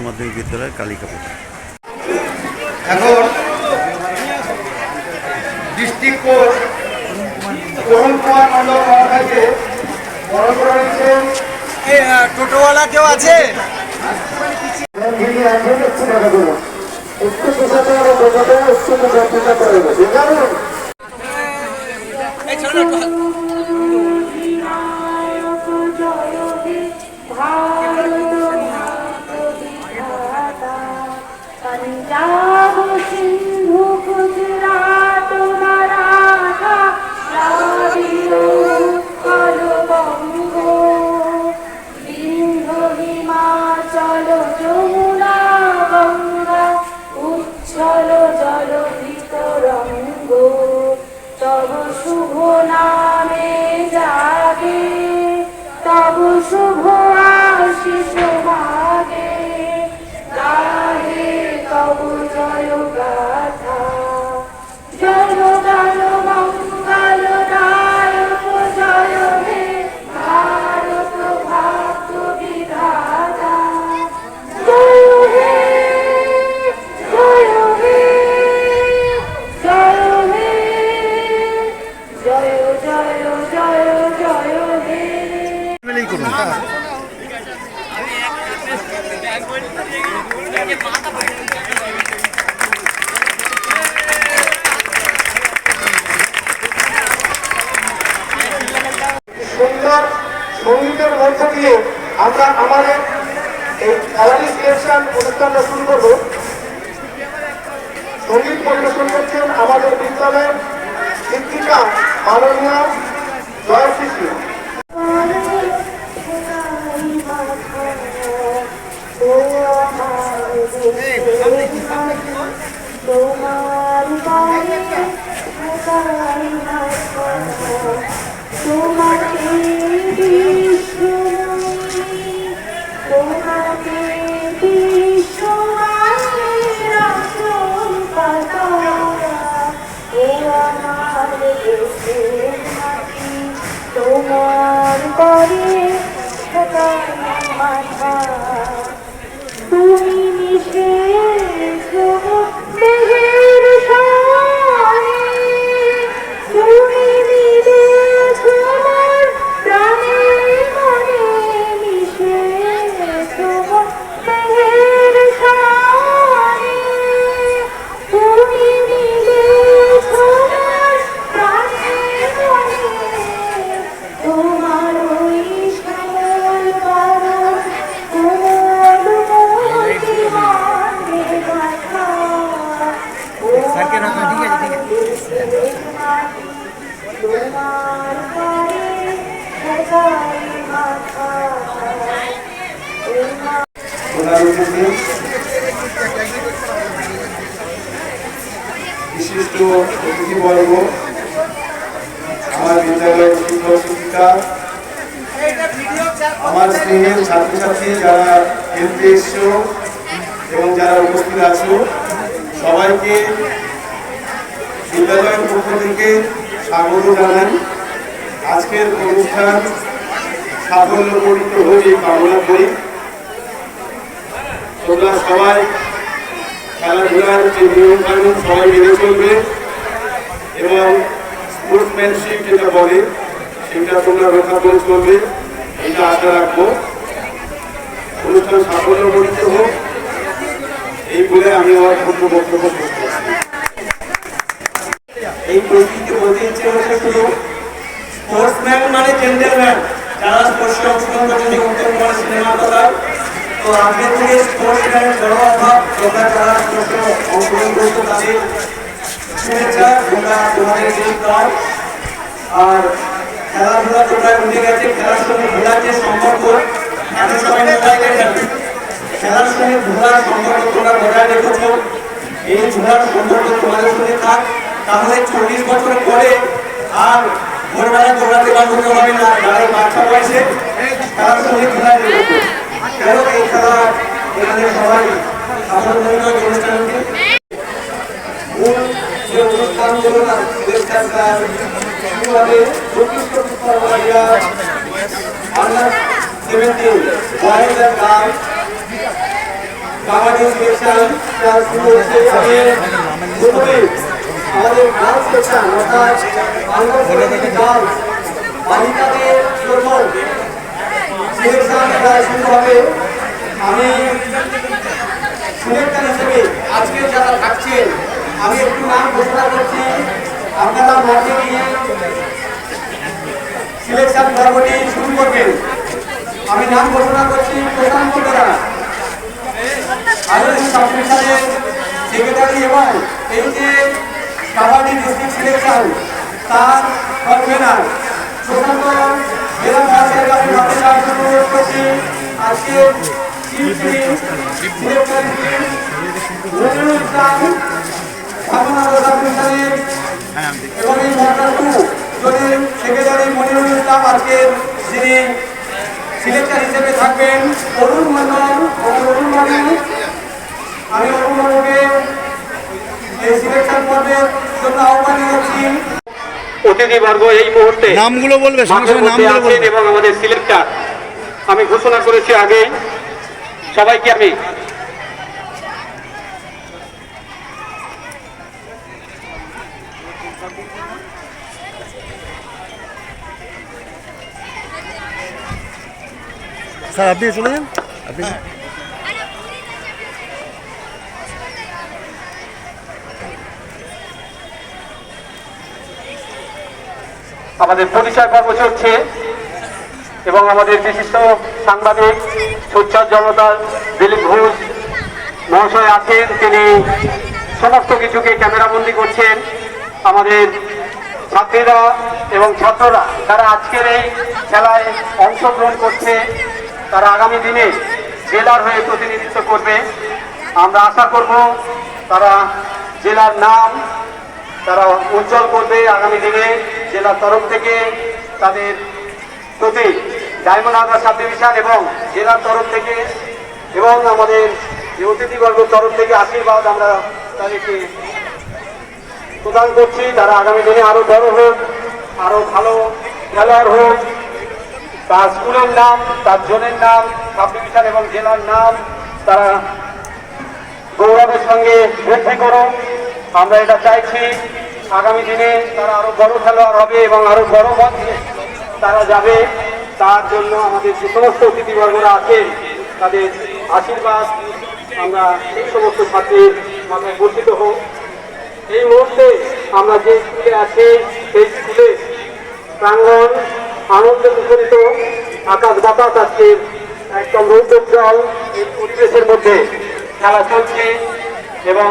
মাধ্যমিক বিদ্যালয় কালিকাপোতা এখন ডিস্ট্রিক্ট কোচ তরুণ কুমার মন্ডল মহাশয়কে বরণ করে নিচ্ছেন টোটোওয়ালা কেউ আছে? যিনি আছেন সঙ্গীতের মধ্য দিয়ে আমরা আমাদের এই খেলারি সিলেকশন অনুষ্ঠানটা শুরু করব। সংগীত পরিবেশন করছেন আমাদের বিদ্যালয়ের শিক্ষিকা মাননীয় জয় তোমার করে মাথা তুমি মিশে খেলতে এসছো এবং যারা উপস্থিত আছো, সবাইকে বিদ্যালয়ের পক্ষ থেকে স্বাগত জানাই। আজকের অনুষ্ঠান সাফল্য পরিত হোক এই কামনা করি। তোমরা সবাই খেলাধুলার যে নিয়ম কানুন সবাই মেনে চলবে এবং স্পোর্টসম্যানশিপ যেটা বলে, সেটা তোমরা রক্ষা করে চলবে, এটা আশা রাখব। অনুষ্ঠান সাফল্য পরিত হোক, এই বলে আমি আমার ক্ষুদ্র বক্তব্য করছি। এই হচ্ছে শুধু স্পোর্টসম্যান মানে জেন্টেলম্যান যারা স্পোর্টসে অংশগ্রহণ করছেন যে উত্তম কুমার সিনেমার কথা তো আজকে থেকে বড় অভাব যারা অংশগ্রহণ করছ শুভেচ্ছা তোমরা তোমাদের ক্লাব আর খেলাধুলা তোমরা উঠে গেছে, খেলার সঙ্গে ঘোরার যে সম্পর্ক খেলার সঙ্গে ঘোরার সম্পর্ক তোমরা বজায় রেখেছো এই ঘোরার সম্পর্ক তোমাদের সঙ্গে থাক তাহলে চল্লিশ বছর পরে আর ভোরবেলা দৌড়াতে পারব না হবে না যারা বাচ্চা বয়সে খেলার সঙ্গে ঘোরায় রেখেছো কেন এই খেলা এখানে সবাই সাফল্যমূলক অনুষ্ঠানকে মূল যে অনুষ্ঠানগুলো না অনুষ্ঠানটা কীভাবে প্রকৃষ্ট সরবরাহ আমরা seventeen boys and girls kabaddi section class শুরু হচ্ছে আমি প্রথমে আমাদের গার্লস সেকশন অর্থাৎ আন্ডার সেভেন্টিন গার্লস বালিকাদের জন্য সিলেকশন শুরু হবে। আমি আজকে যারা থাকছেন, আমি একটু নাম ঘোষণা করছি। আপনারা মাঠে গিয়ে সিলেকশন পর্বটি শুরু করবেন। আমি নাম ঘোষণা করছি প্রশান্ত বেরা আইএস সাবমিশনের সেক্রেটারি এবং এই যে কাবাডি ডিস্ট্রিক্ট সিলেকশন তার কনভেনার প্রশান্ত বেরা মহাশয়ের কাছে অনুরোধ করছি। আজকে এবং এই টু যদি সেক্রেটারি মনিরুল ইসলাম আজকের যিনি সিলেক্টর হিসেবে থাকবেন অরুণ মন্ডল অরুণ মন্ডল আমি অরুণ মন্ডলকে এই সিলেকশন পর্বের জন্য আহ্বান জানাচ্ছি। অতিথিবর্গ এই মুহূর্তে নামগুলো বলবে এবং আমাদের সিলেক্টর। আমি ঘোষণা করেছি আগে সবাইকে আমি স্যার, আপনি চলে যান। আপনি আমাদের পরিচয় পর্ব চলছে এবং আমাদের বিশিষ্ট সাংবাদিক সোচ্চার জনতা দিলীপ ঘোষ মহাশয় আছেন, তিনি সমস্ত কিছুকে ক্যামেরাবন্দি করছেন। আমাদের ছাত্রীরা এবং ছাত্ররা, তারা আজকের এই খেলায় অংশগ্রহণ করছে। তারা আগামী দিনে জেলার হয়ে প্রতিনিধিত্ব করবে। আমরা আশা করব তারা জেলার নাম তারা উজ্জ্বল করবে আগামী দিনে। জেলার তরফ থেকে তাদের প্রতি ডায়মন্ড হারবার সাব ডিভিশন এবং জেলার তরফ থেকে এবং আমাদের যে অতিথিবর্গের তরফ থেকে আশীর্বাদ আমরা তাদেরকে প্রদান করছি। তারা আগামী দিনে আরও বড় হোক আরও ভালো খেলোয়াড় হোক তার স্কুলের নাম, তার জোনের নাম সাব ডিভিশন এবং জেলার নাম তারা গৌরবের সঙ্গে বৃদ্ধি করো আমরা এটা চাইছি, আগামী দিনে তারা আরও বড় খেলোয়াড় হবে এবং আরও বড় মঞ্চে তারা যাবে। তার জন্য আমাদের যে সমস্ত অতিথিবর্গরা আছেন, তাদের আশীর্বাদ আমরা সেই সমস্ত ছাত্রীর মাথায় বর্ষিত হোক। এই মুহূর্তে আমরা যে স্কুলে আছি, সেই স্কুলে প্রাঙ্গণ আনন্দে মুখরিত আকাশ বাতাস আজকে একদম রৌদ্রোজ্জ্বল এই পরিবেশের মধ্যে খেলা চলছে এবং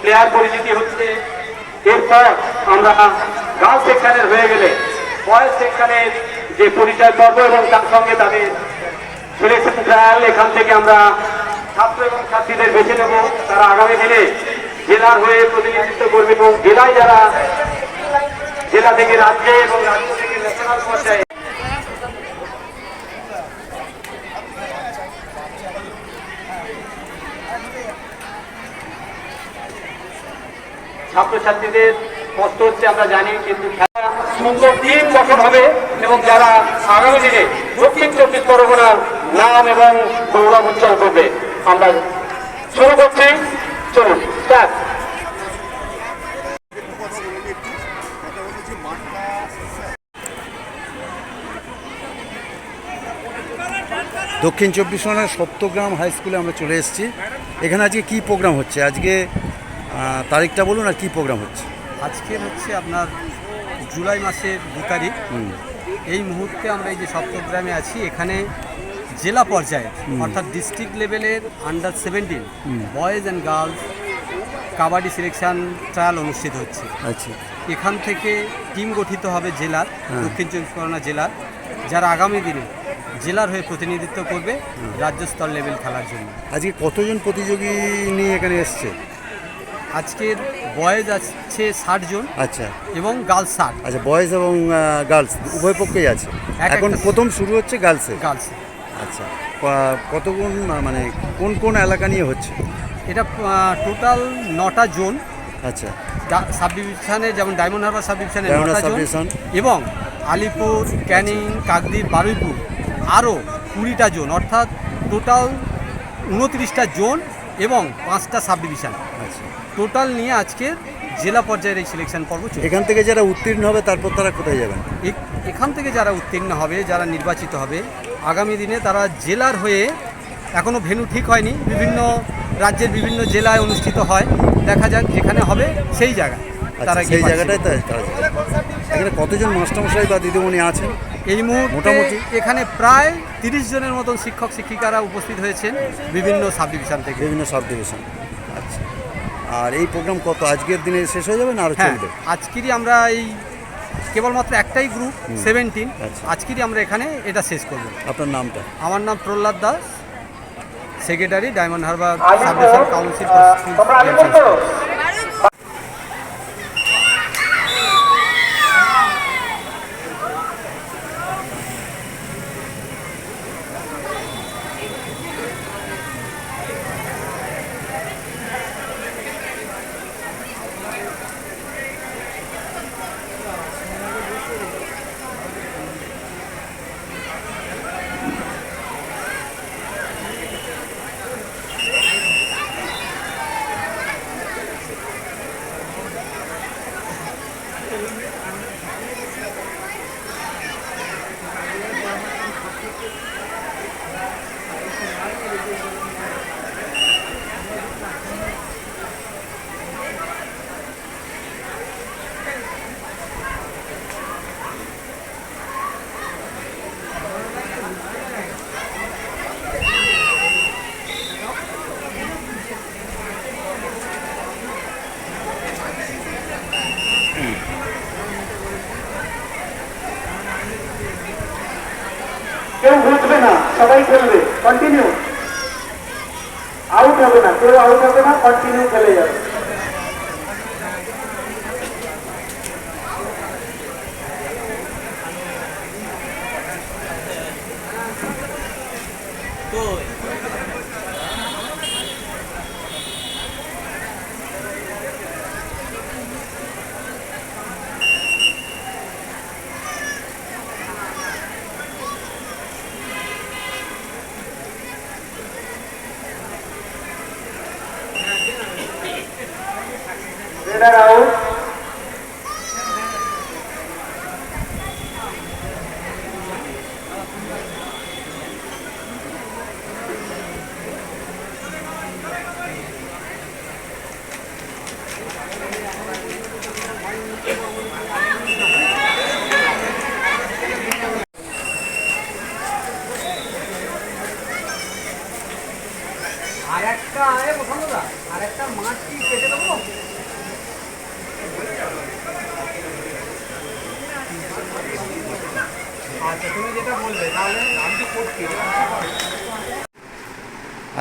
প্লেয়ার পরিচিতি হচ্ছে। এরপর আমরা গার্লস সেকশনের হয়ে গেলে বয়েজ সেকশনের যে পরিচয় পর্ব এবং তার সঙ্গে তাদের সিলেকশন ট্রায়াল এখান থেকে আমরা ছাত্র এবং ছাত্রীদের বেছে নেব। তারা আগামী দিনে জেলার হয়ে প্রতিনিধিত্ব করবে এবং জেলায় যারা জেলা থেকে রাজ্যে এবং রাজ্য থেকে ন্যাশনাল পর্যায়ে ছাত্রছাত্রীদের কষ্ট হচ্ছে, আমরা জানি, কিন্তু খেলা সুন্দর টিম গঠন হবে এবং যারা আগামী দিনে দক্ষিণ চব্বিশ পরগনার নাম এবং গৌরব উজ্জ্বল করবে, আমরা শুরু করছি। চলুন দক্ষিণ চব্বিশ পরগনার সপ্তগ্রাম হাই স্কুলে আমরা চলে এসেছি। এখানে আজকে কি প্রোগ্রাম হচ্ছে? আজকে তারিখটা বলুন আর কি প্রোগ্রাম হচ্ছে। আজকে হচ্ছে আপনার জুলাই মাসের দু তারিখ। এই মুহূর্তে আমরা এই যে সপ্তগ্রামে আছি এখানে জেলা পর্যায়ে অর্থাৎ ডিস্ট্রিক্ট লেভেলের under seventeen boys and girls kabaddi selection trial অনুষ্ঠিত হচ্ছে। আচ্ছা। এখান থেকে টিম গঠিত হবে জেলার হ্যাঁ। দক্ষিণ চব্বিশ পরগনা জেলার যারা আগামী দিনে জেলার হয়ে প্রতিনিধিত্ব করবে রাজ্য স্তর লেভেল খেলার জন্য। আজকে কতজন প্রতিযোগী নিয়ে এখানে এসছে? আজকের বয়েজ আছে ষাট জন আচ্ছা। এবং গার্লস ষাট। আচ্ছা বয়েজ এবং গার্লস উভয় পক্ষেই আছে। এখন প্রথম শুরু হচ্ছে গার্লসে? গার্লস। আচ্ছা ক- কতগুণ মানে কোন কোন এলাকা নিয়ে হচ্ছে? এটা টোটাল নটা জোন। আচ্ছা। সাব ডিভিশনে যেমন ডায়মন্ড হারবার সাব ডিভিশনে নটা জোন এবং আলিপুর ক্যানিং কাকদ্বীপ বারুইপুর আরও কুড়িটা জোন অর্থাৎ টোটাল উনত্রিশটা জোন এবং পাঁচটা সাব ডিভিশন আচ্ছা। টোটাল নিয়ে আজকের জেলা পর্যায়ের এই সিলেকশন পর্ব এখান থেকে যারা উত্তীর্ণ হবে তারপর তারা কোথায় যাবেন? এখান থেকে যারা উত্তীর্ণ হবে যারা নির্বাচিত হবে আগামী দিনে তারা জেলার হয়ে এখনও ভেন্যু ঠিক হয়নি। বিভিন্ন রাজ্যের বিভিন্ন জেলায় অনুষ্ঠিত হয়। দেখা যাক যেখানে হবে সেই জায়গায় আচ্ছা তারা সেই জায়গাটায় এখানে কতজন মাস্টারমশাই বা দিদিমণি আছেন? এই মুহূর্তে মোটামুটি? এখানে প্রায় তিরিশ জনের মতন শিক্ষক শিক্ষিকারা উপস্থিত হয়েছেন বিভিন্ন সাব ডিভিশন থেকে। বিভিন্ন সাব ডিভিশন আচ্ছা আর এই প্রোগ্রাম কত? আজকের দিনে শেষ হয়ে যাবে না আর হ্যাঁ চলবে? আজকেরই আমরা এই কেবলমাত্র একটাই গ্রুপ সেভেন্টিন আচ্ছা। আজকেরই আমরা এখানে এটা শেষ করব। আপনার নামটা? আমার নাম Prahlad Das secretary Diamond Harbour subdivision council সবাই খেলবে কন্টিনিউ আউট হবে না কেউ আউট হবে না কন্টিনিউ খেলে যাবে। general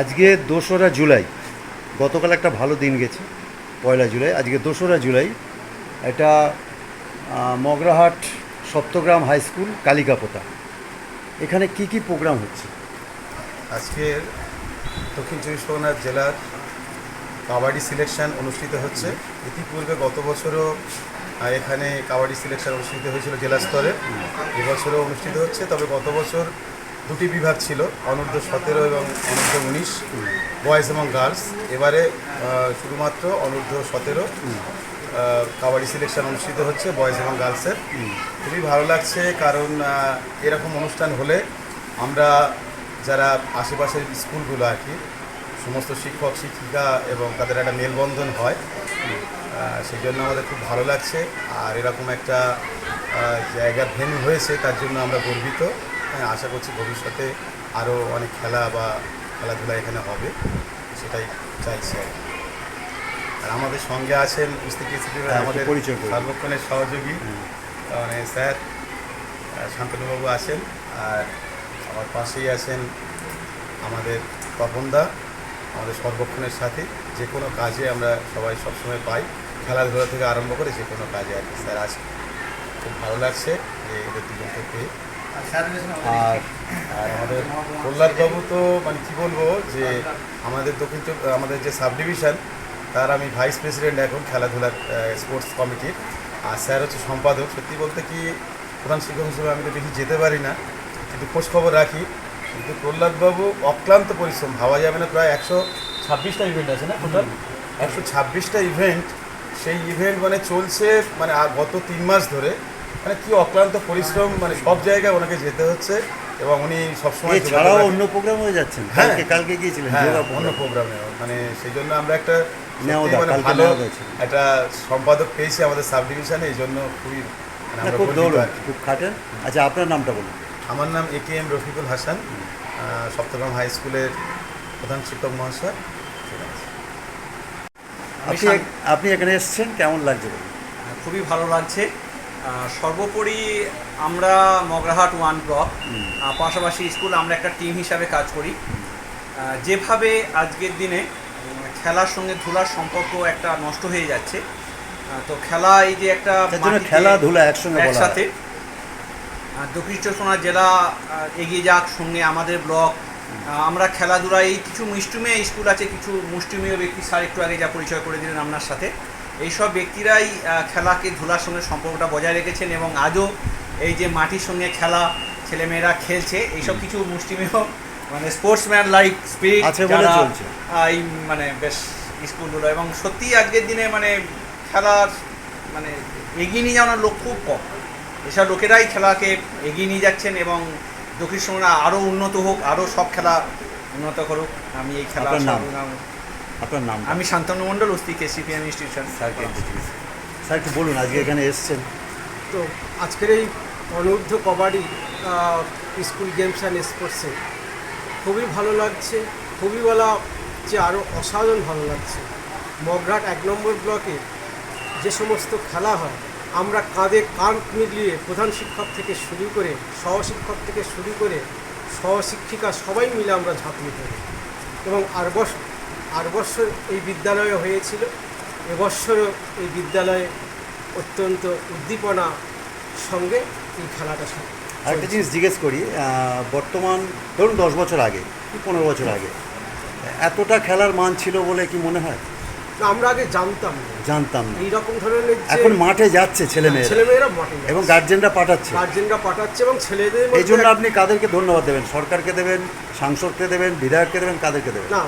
আজকে দোসরা জুলাই গতকাল একটা ভালো দিন গেছে পয়লা জুলাই। আজকে দোসরা জুলাই এটা মগরাহাট সপ্তগ্রাম হাই স্কুল কালিকাপোতা। এখানে কি কি প্রোগ্রাম হচ্ছে? আজকের দক্ষিণ চব্বিশ পরগনা জেলার কাবাডি সিলেকশন অনুষ্ঠিত হচ্ছে। ইতিপূর্বে গত বছরও এখানে কাবাডি সিলেকশন অনুষ্ঠিত হয়েছিল জেলা স্তরে। এবছরও অনুষ্ঠিত হচ্ছে, তবে গত বছর দুটি বিভাগ ছিল, অনূর্ধ্ব সতেরো এবং অনূর্ধ্ব উনিশ, বয়েজ এবং গার্লস। এবারে শুধুমাত্র অনূর্ধ্ব সতেরো কাবাডি সিলেকশন অনুষ্ঠিত হচ্ছে বয়েজ এবং গার্লসের। খুবই ভালো লাগছে, কারণ এরকম অনুষ্ঠান হলে আমরা যারা আশেপাশের স্কুলগুলো আর কি, সমস্ত শিক্ষক, শিক্ষিকা এবং তাদের একটা মেলবন্ধন হয়। সেই জন্য আমাদের খুব ভালো লাগছে। আর এরকম একটা জায়গা ভেন্যু হয়েছে তার জন্য আমরা গর্বিত। হ্যাঁ, আশা করছি ভবিষ্যতে আরও অনেক খেলা বা খেলাধুলা এখানে হবে সেটাই চাইছি আর কি। আর আমাদের সঙ্গে আছেন হ্যাঁ, আমাদের পরিচয়। সর্বক্ষণের সহযোগী। মানে স্যার শান্তনুবাবু আছেন আর আমার পাশেই আছেন আমাদের তপনদা আমাদের সর্বক্ষণের সাথে। যে কোনো কাজে আমরা সবাই সবসময় পাই। খেলাধুলা থেকে আরম্ভ করে যে কোনো কাজে আর কি। স্যার আছে খুব ভালো লাগছে যে এদের দুজনকে পেয়ে। আর আর আমাদের প্রহ্লাদবাবু তো মানে কি বলব যে আমাদের দক্ষিণ আমাদের যে সাব ডিভিশন তার আমি ভাইস প্রেসিডেন্ট এখন খেলাধুলার স্পোর্টস কমিটির। আর স্যার হচ্ছে সম্পাদক। সত্যি বলতে কি প্রধান শিক্ষক হিসেবে আমি তো বেশি যেতে পারি না কিন্তু খোঁজ খবর রাখি। কিন্তু প্রহ্লাদবাবু অক্লান্ত পরিশ্রম ভাবা যাবে না প্রায় একশো ছাব্বিশটা ইভেন্ট আছে না টোটাল একশো ছাব্বিশটা ইভেন্ট সেই ইভেন্ট মানে চলছে মানে গত তিন মাস ধরে। মানে কি অক্লান্ত পরিশ্রম মানে সব জায়গায় ওনাকে যেতে হচ্ছে এবং উনি সবসময় রাখেন। অন্য প্রোগ্রাম হয়ে যাচ্ছেন হ্যাঁ। কালকে গিয়েছিলেন হ্যাঁ অন্য প্রোগ্রামে মানে সেই জন্য আমরা একটা মানে ভালো একটা সম্পাদক পেয়েছি আমাদের সাব ডিভিশনে এই জন্য খুবই মানে খুব খুব খাটেন। আচ্ছা আপনার নামটা বলুন। আমার নাম A K M Rafiqul Hasan Saptagram high স্কুলের প্রধান শিক্ষক মহাশয়। আপনি আপনি এখানে এসেছেন কেমন লাগছে খুবই ভালো লাগছে। সর্বোপরি আমরা মগরাহাট ওয়ান ব্লক পাশাপাশি স্কুল আমরা একটা টিম হিসাবে কাজ করি। যেভাবে আজকের দিনে খেলার সঙ্গে ধুলার সম্পর্ক একটা নষ্ট হয়ে যাচ্ছে তো খেলা এই যে একটা মাটিতে খেলাধুলা একসঙ্গে একসাথে দক্ষিণ চব্বিশ পরগনা জেলা এগিয়ে যাক সঙ্গে আমাদের ব্লক আমরা খেলাধুলা এই কিছু মুষ্টিমেয় স্কুল আছে কিছু মুষ্টিমেয় ব্যক্তি। স্যার একটু আগে যা পরিচয় করে দিলেন আপনার সাথে। এইসব ব্যক্তিরাই খেলাকে ধুলার সঙ্গে সম্পর্কটা বজায় রেখেছেন এবং আজও এই যে মাটির সঙ্গে খেলা ছেলেমেয়েরা খেলছে এইসব কিছু মুষ্টিমেয় মানে স্পোর্টসম্যান লাইক স্পিরিট এই মানে বেশ স্কুলগুলো। এবং সত্যিই আজকের দিনে মানে খেলার মানে এগিয়ে নিয়ে যাওয়ার লোক খুব কম। এসব লোকেরাই খেলাকে এগিয়ে নিয়ে যাচ্ছেন এবং দক্ষিণ সময় আরও উন্নত হোক আরও সব খেলা উন্নত করুক। আমি এই খেলা আপনার নাম? আপনার নাম? আমি শান্তনু মণ্ডল উস্তি কেসিপিএম ইনস্টিটিউশন। স্যারকে স্যার একটু বলুন আজকে এখানে এসছেন। তো আজকের এই অনূর্ধ্ব কবাডি স্কুল গেমস অ্যান্ড স্পোর্টসে খুবই ভালো লাগছে। খুবই বলা যে আরও অসাধারণ ভালো লাগছে। মগরাট এক নম্বর ব্লকে যে সমস্ত খেলা হয় আমরা কাঁধে কাঁধ মিলিয়ে প্রধান শিক্ষক থেকে শুরু করে সহশিক্ষক থেকে শুরু করে সহশিক্ষিকা সবাই মিলে আমরা ঝাঁপিয়ে পড়ি। এবং আর বছর আর বছর এই বিদ্যালয়ে হয়েছিল। এবছরও এই বিদ্যালয়ে অত্যন্ত উদ্দীপনা সঙ্গে এই খেলাটা আরেকটা জিনিস জিজ্ঞেস করি বর্তমান ধরুন দশ বছর আগে, কি পনেরো বছর আগে, এতটা খেলার মান ছিল বলে কি মনে হয়? আমরা আগে জানতাম না। জানতাম না। এইরকম ধরনের এখন মাঠে যাচ্ছে ছেলে মেয়েরা ছেলেমেয়েরা মাঠে এবং গার্জেনরা পাঠাচ্ছে। গার্জেনরা পাঠাচ্ছে এবং ছেলেদের এই জন্য আপনি কাদেরকে ধন্যবাদ দেবেন? সরকারকে দেবেন? সাংসদকে দেবেন? বিধায়ককে দেবেন? কাদেরকে দেবেন? না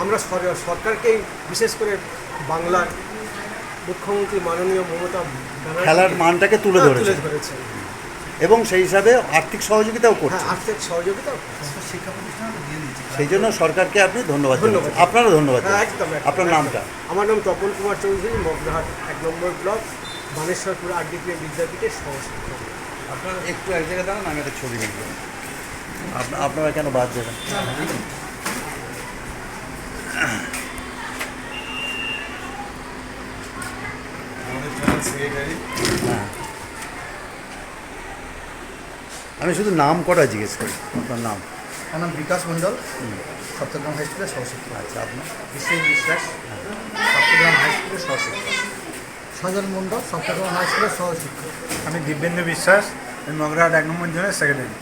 আমরা সর- সরকারকেই বিশেষ করে বাংলার মুখ্যমন্ত্রী মাননীয় মমতা খেলার মানটাকে তুলে হ্যাঁ, ধরেছে এবং সেই হিসাবে আর্থিক সহযোগিতাও হ্যাঁ করছে। আর্থিক সহযোগিতা সেই জন্য সরকারকে আপনি ধন্যবাদ ধন্যবাদ। আপনারও ধন্যবাদ হ্যাঁ। একদম আপনার নামটা? আমার নাম তপন কুমার চৌধুরী মগরাহাট এক নম্বর ব্লক বানেশ্বরপুর আরডিপিএ বিদ্যাপীঠের সহশিক্ষক। আপনারা একটু এক জায়গায় দাঁড়ান আমি একটা ছবি নিব আপনারা কেন বাদ দেবেন? আমাদের সেক্রেটারি হ্যাঁ। আমি শুধু নাম কটা জিজ্ঞেস করি? আপনার নাম? আমার নাম বিকাশ মণ্ডল। সপ্তগ্রাম হাই স্কুলের সহশিক্ষক। আছে আপনার? বিশ্বের বিশ্বাস। সপ্তগ্রাম হাই স্কুলের সহশিক্ষক। সজন মণ্ডল সপ্তগ্রাম হাই স্কুলের সহশিক্ষক। আমি দিব্যেন্দু বিশ্বাস আমি মগরাহাট এক নম্বর জনের সেক্রেটারি